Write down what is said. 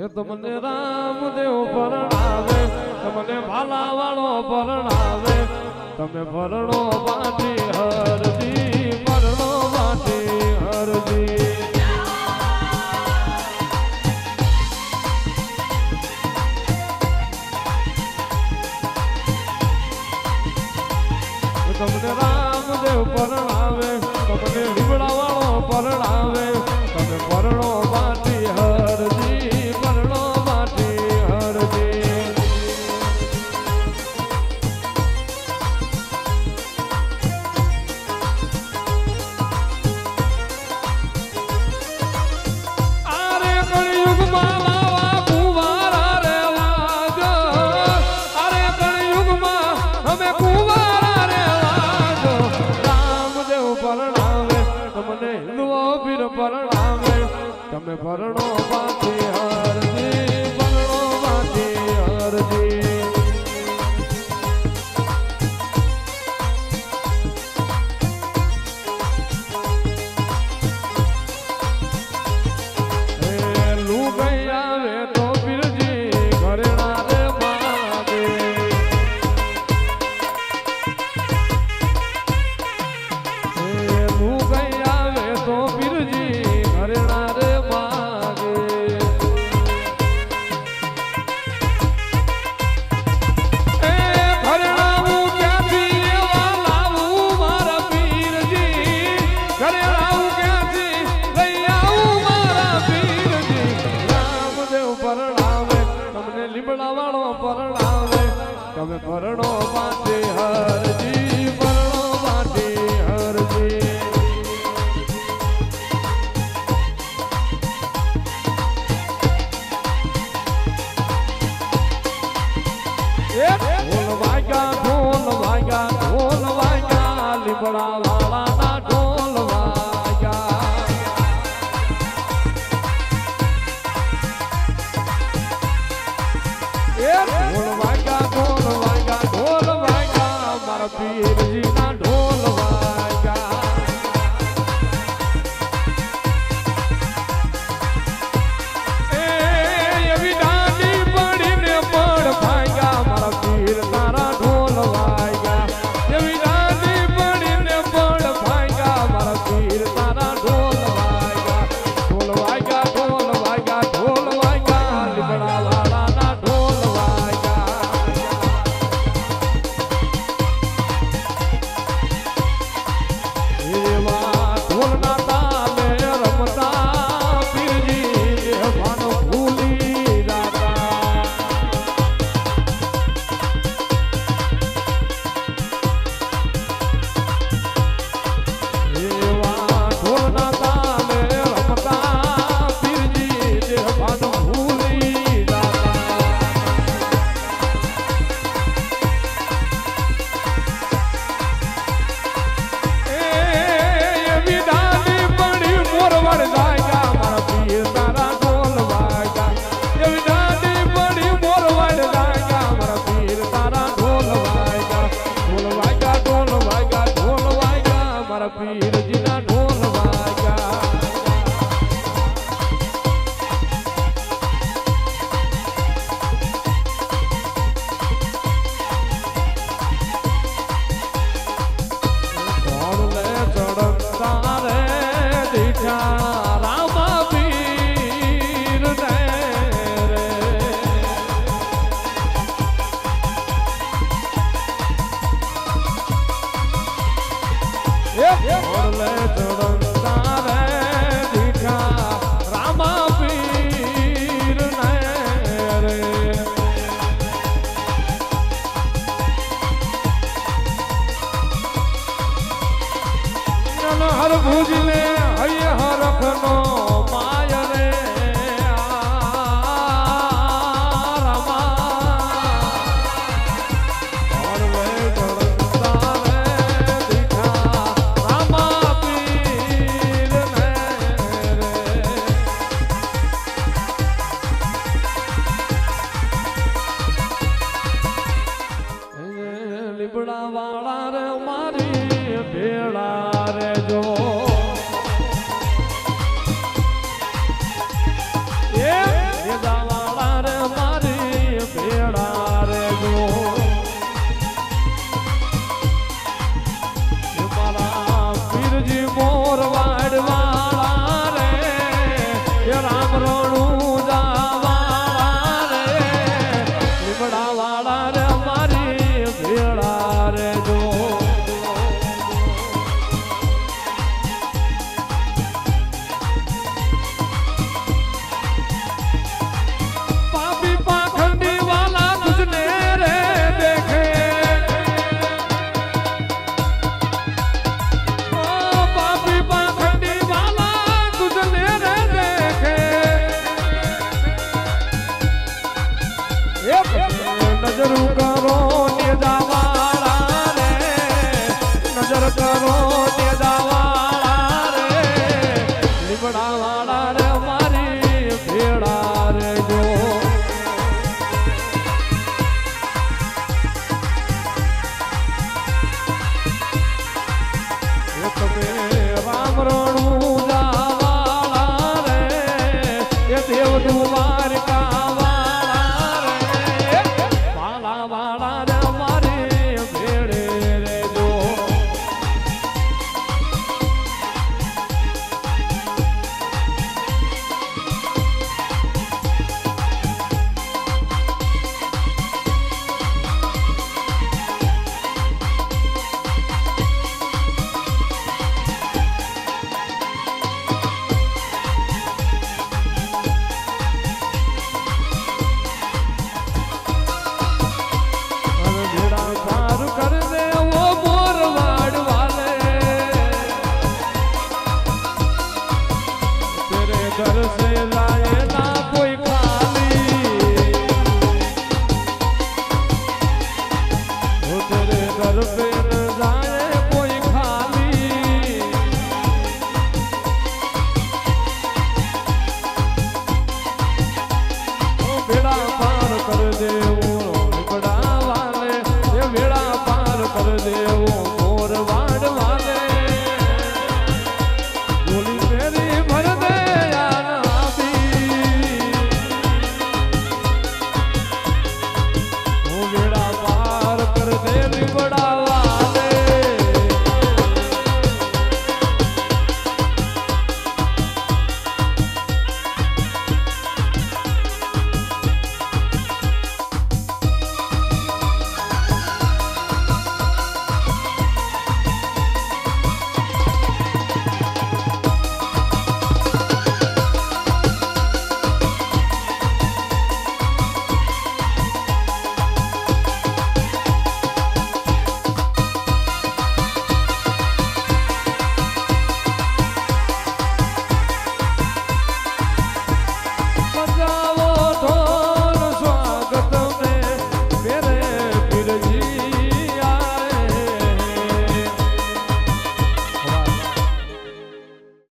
એ તમને રામદેવ પરણાવે, તમને ભાલા વાળો પરણાવે, તમે ભરણો બાટી હરજી ભરણો બાટી હરજી. તમને રામદેવ પરણાવે, તમને રીવડા વાળો પરણાવે ચરણો પાસે હાર લીમડા વાળો પરણાવે તમે પરણો માટે હરજી પરણો માટે હરજી Oh my God. મારા પીરજીના ઢોલ વાગ્યા. ચડતા રે દીઠા? નજર કરો ને la la la